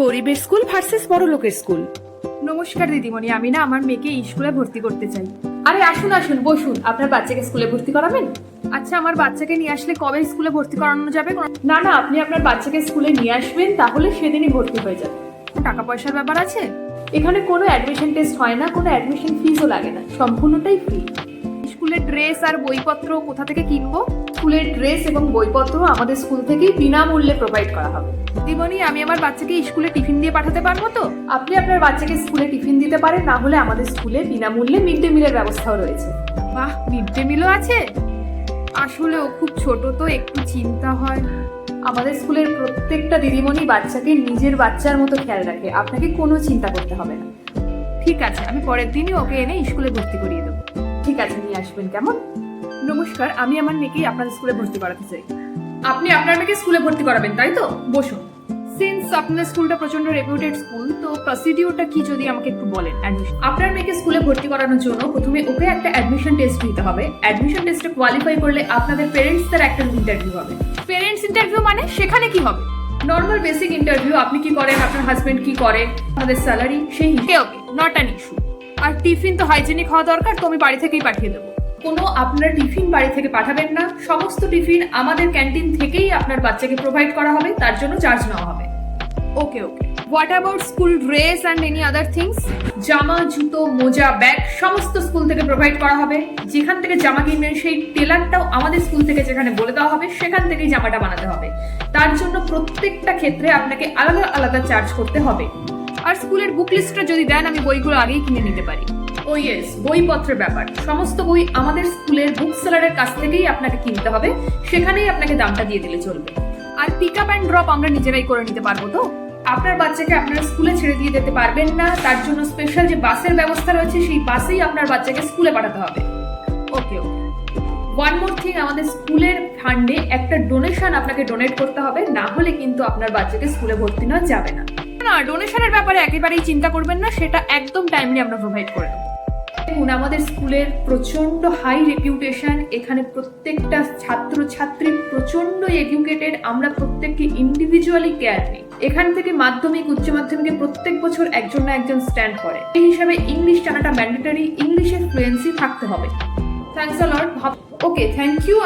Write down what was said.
গরিবের school versus বড় লোকের স্কুল। নমস্কার দিদিমণি আমি না আমার মেয়েকে এই স্কুলে ভর্তি করতে চাই। আরে আসুন আসুন বসুন। আপনার বাচ্চাকে স্কুলে ভর্তি করাবেন? আচ্ছা আমার বাচ্চাকে নিয়ে আসলে কবে স্কুলে ভর্তি করানো যাবে? না না আপনি আপনার বাচ্চাকে স্কুলে নিয়ে আসবেন তাহলে সেদিনই ভর্তি হয়ে যাবে। টাকা পয়সার ব্যাপার আছে? এখানে কোনো অ্যাডমিশন টেস্ট হয় না কোনো অ্যাডমিশন ফিজও লাগে না সম্পূর্ণটাই ফ্রি স্কুলের ড্রেস আর বইপত্র কোথা থেকে কিনবো? স্কুলের ড্রেস এবং বইপত্র আমাদের স্কুল থেকেই বিনামূল্যে প্রোভাইড করা হবে। দিবনি আমি আমার বাচ্চাকে স্কুলে টিফিন দিয়ে পাঠাতে পারব তো? আপনি আপনার বাচ্চাকে স্কুলে টিফিন দিতে পারেন না হলে আমাদের স্কুলে বিনামূল্যে মিড ডে মিলের ব্যবস্থাও রয়েছে। বাহ মিড ডে মিলও আছে? আসলেও খুব ছোট তো একটু চিন্তা হয়। আমাদের স্কুলের প্রত্যেকটা দিদিমণি বাচ্চাকে নিজের বাচ্চার মতো খেয়াল রাখে আপনাকে কোনো চিন্তা করতে হবে না। ঠিক আছে আমি পরের দিনই ওকে এনে স্কুলে ভর্তি করিয়ে দেবো। ঠিক আছে নিয়ে আসবেন কেমন? নমস্কার, আমি আমার মেয়েকেই আপনাদের স্কুলে ভর্তি করাতে চাই। আপনি আপনার মেয়েকে স্কুলে ভর্তি করাবেন, তাই তো? বসুন। সিন্স আপনাদের স্কুলটা প্রচণ্ড রেপুটেড স্কুল তো প্রসিডিওরটা কি যদি আমাকে একটু বলেন? অ্যাডমিশন আপনার মেয়েকে স্কুলে ভর্তি করানোর জন্য প্রথমে ওকে একটা অ্যাডমিশন টেস্ট দিতে হবে। অ্যাডমিশন টেস্টে কোয়ালিফাই করলে আপনাদের পেরেন্টসদের একটা ইন্টারভিউ হবে। পেরেন্টস ইন্টারভিউ মানে সেখানে কি হবে? নর্মাল বেসিক ইন্টারভিউ আপনি কি করেন? আপনার হাজবেন্ড কি করে? আপনাদের স্যালারি সেই ওকে নট অ্যান ইস্যু আর টিফিন তো হাইজেনিক হওয়া দরকার, তো আমি বাড়ি থেকেই পাঠিয়ে দেবো। কোনো আপনার টিফিন বাড়ি থেকে পাঠাবেন না। সমস্ত টিফিন আমাদের ক্যান্টিন থেকেই আপনার বাচ্চাকে প্রোভাইড করা হবে তার জন্য চার্জ নেওয়া হবে। Okay okay what about school dress and any other things জামা জুতো মোজা ব্যাগ সমস্ত স্কুল থেকে প্রোভাইড করা হবে। যেখান থেকে জামা কিনবেন সেই টেলারটাও আমাদের স্কুল থেকে যেখানে বলে দেওয়া হবে সেখান থেকেই জামাটা বানাতে হবে। তার জন্য প্রত্যেকটা ক্ষেত্রে আপনাকে আলাদা আলাদা চার্জ করতে হবে। আর স্কুলের বুক লিস্টটা যদি দেন আমি বইগুলো আগেই কিনে নিতে পারি। ও ইয়েস বইপত্রের ব্যাপার। সমস্ত বই আমাদের স্কুলের বুক সেলারের কাছ থেকেই আপনাকে কিনতে হবে, সেখানেই আপনাকে দামটা দিয়ে দিলে চলবে। আর পিক আপ অ্যান্ড ড্রপ আমরা নিজেরাই করে নিতে পারব তো? আপনার বাচ্চাকে আপনার স্কুলে ছেড়ে দিয়ে যেতে পারবেন না, তার জন্য স্পেশাল যে বাসের ব্যবস্থা রয়েছে, সেই বাসেই আপনার বাচ্চাকে স্কুলে পাঠাতে হবে। Okay okay one more thing আমাদের স্কুলের ফান্ডে একটা ডোনেশন আপনাকে ডোনেট করতে হবে, না হলে কিন্তু আপনার বাচ্চাকে স্কুলে ভর্তি নেওয়া যাবে না। না ডোনেশনের ব্যাপারে একেবারেই চিন্তা করবেন না, সেটা একদম টাইমলি আমরা প্রোভাইড করে দেবো। দেখুন আমাদের স্কুলের প্রচণ্ড হাই রেপিউটেশন এখানে প্রত্যেকটা ছাত্র ছাত্রী প্রচণ্ড এডুকেটেড আমরা প্রত্যেককে ইন্ডিভিজুয়ালি কেয়ার নিই এখান থেকে মাধ্যমিক, উচ্চ মাধ্যমিকে প্রত্যেক বছর একজন না একজন স্ট্যান্ড করে। এই হিসাবে ইংলিশ জানাটা ম্যান্ডেটারি ইংলিশের ফ্লুয়েন্সি থাকতে হবে। Thanks okay thank you